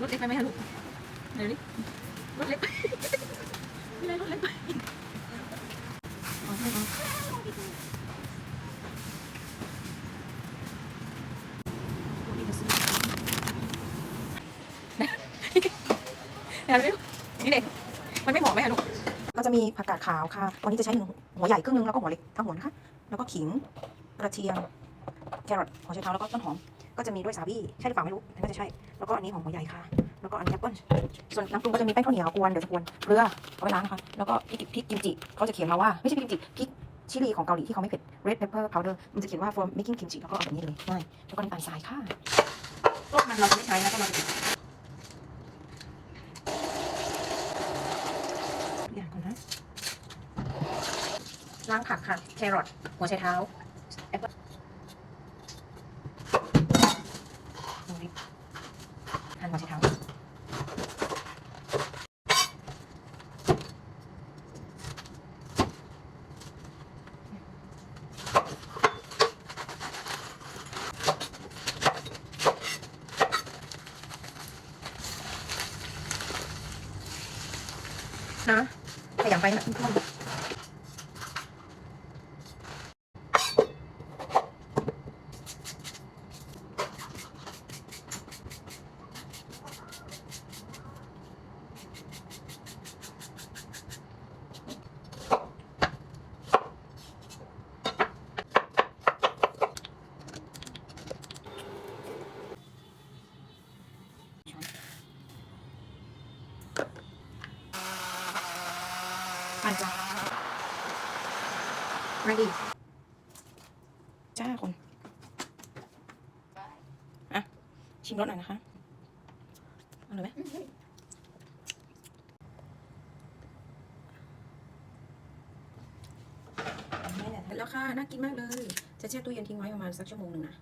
รถเล็กไปไหมคะลูกเดี๋ยวนี้รถเล็กไปไม่ได้รถเล็กไปเอาให้เอาเดี๋ยวนี้นี่เด็กมันไม่เหมาะไหมคะลูกก็จะมีผักกาดขาวค่ะวันนี้จะใช้หัวใหญ่ครึ่งนึงแล้วก็หัวเล็กทั้งหัวนะคะ แล้วก็ขิงกระเทียมแครอทหัวไชเท้าแล้วก็ต้นหอม ก็จะมีด้วยสาบี้ใช่หรือเปล่าไม่รู้แต่น่าจะใช่ แล้วก็อันนี้หอมหัวใหญ่ค่ะ แล้วก็อันนี้แอปเปิ้ลส่วนน้ำปรุงก็จะมีแป้งข้าวเหนียวกวนเดี๋ยวจะกวนเกลือเอาไว้ล้างนะคะแล้วก็พริกพริกกิมจิเขาจะเขียนมาว่าไม่ใช่พริกกิมจิพริกชิลีของเกาหลีที่เขาไม่เผ็ด red pepper powder มันจะเขียนว่า for making kimchi แล้วก็เอาแบบนี้เลยง่ายแล้วก็น้ำตาลทรายค่ะพวกมันเราจะไม่ใช้นะก็เราจะทุกอย่างก่อนนะล้างผักค่ะแครอทหัวไชเท้าแอปเปิ้ลหัวเล็ก หั่นหัวไชเท้านะขยำไปนะทุกค ปั่นจ้ะ ready จ้าคนอะ ชิมรสหน่อยนะคะเอาเลยไหมเสร็จแล้วค่ะ น่ากินมากเลย จะแช่ตู้เย็นทิ้งไว้ประมาณสักชั่วโมงหนึ่งนะ